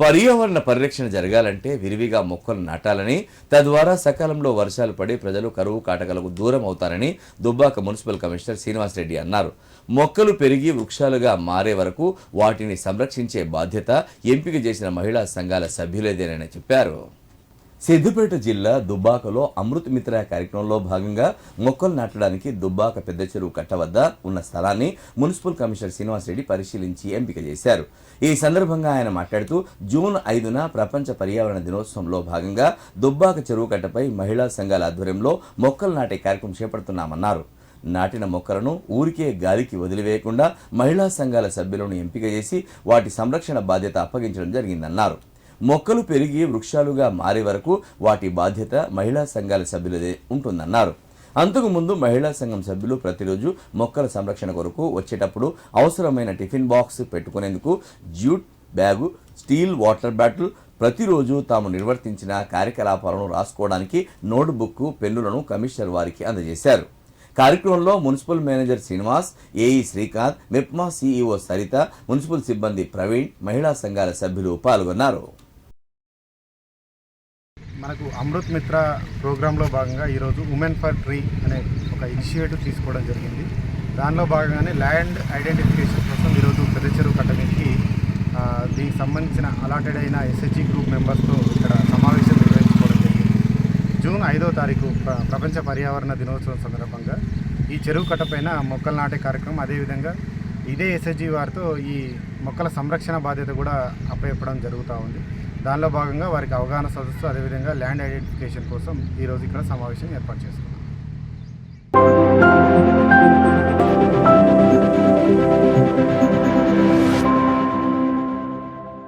పర్యావరణ పరిరక్షణ జరగాలంటే విరివిగా మొక్కలు నాటాలని తద్వారా సకాలంలో వర్షాలు పడి ప్రజలు కరువు కాటకలకు దూరం అవుతారని దుబ్బాక మున్సిపల్ కమిషనర్ శ్రీనివాసరెడ్డి అన్నారు. మొక్కలు పెరిగి వృక్షాలుగా మారే వరకు వాటిని సంరక్షించే బాధ్యత ఎంపిక చేసిన మహిళా సంఘాల సభ్యులేదేనని చెప్పారు. సిద్దిపేట జిల్లా దుబ్బాకలో అమృత్ మిత్ర కార్యక్రమంలో భాగంగా మొక్కలు నాటడానికి దుబ్బాక పెద్ద చెరువు కట్ట వద్ద ఉన్న స్థలాన్ని మున్సిపల్ కమిషనర్ శ్రీనివాసరెడ్డి పరిశీలించి ఎంపిక చేశారు. ఈ సందర్భంగా ఆయన మాట్లాడుతూ జూన్ ఐదున ప్రపంచ పర్యావరణ దినోత్సవంలో భాగంగా దుబ్బాక చెరువు కట్టపై మహిళా సంఘాల ఆధ్వర్యంలో మొక్కలు నాటే కార్యక్రమం చేపడుతున్నామన్నారు. నాటిన మొక్కలను ఊరికే గాలికి వదిలివేయకుండా మహిళా సంఘాల సభ్యులను ఎంపిక చేసి వాటి సంరక్షణ బాధ్యత అప్పగించడం జరిగిందన్నారు. మొక్కలు పెరిగి వృక్షాలుగా మారే వరకు వాటి బాధ్యత మహిళా సంఘాల సభ్యులదే ఉంటుందన్నారు. అంతకుముందు మహిళా సంఘం సభ్యులు ప్రతిరోజు మొక్కల సంరక్షణ కొరకు వచ్చేటప్పుడు అవసరమైన tiffin box పెట్టుకునేందుకు jute bag steel water bottle ప్రతిరోజు తాము నిర్వర్తించిన కార్యకలాపాలను రాసుకోవడానికి నోట్బుక్ పెన్నులను కమిషనర్ వారికి అందజేశారు. కార్యక్రమంలో municipal manager Srinivas AE Srikanth MEPMA CEO Saritha municipal సిబ్బంది ప్రవీణ్ మహిళా సంఘాల సభ్యులు పాల్గొన్నారు. మనకు అమృత్ మిత్ర ప్రోగ్రాంలో భాగంగా ఈరోజు ఉమెన్ ఫర్ ట్రీ అనే ఒక ఇనిషియేటివ్ తీసుకోవడం జరిగింది. దానిలో భాగంగానే ల్యాండ్ ఐడెంటిఫికేషన్ కోసం ఈరోజు పెద్ద చెరువు కట్ట దీనికి సంబంధించిన అలాటెడ్ అయిన ఎస్హెచ్జి గ్రూప్ మెంబర్స్తో ఇక్కడ సమావేశం నిర్వహించుకోవడం జరిగింది. జూన్ ఐదో తారీఖు ప్ర- ప్రపంచ పర్యావరణ దినోత్సవం సందర్భంగా ఈ చెరువు కట్ట పైన మొక్కలు నాటే కార్యక్రమం అదేవిధంగా ఇదే ఎస్హెచ్జి వారితో ఈ మొక్కల సంరక్షణ బాధ్యత కూడా అప్పచెప్పడం జరుగుతూ ఉంది. దానిలో భాగంగా వారికి అవగాహన సదస్సు అదేవిధంగా ల్యాండ్ ఐడెంటిఫికేషన్ కోసం ఈరోజు ఇక్కడ సమావేశం ఏర్పాటు చేస్తాం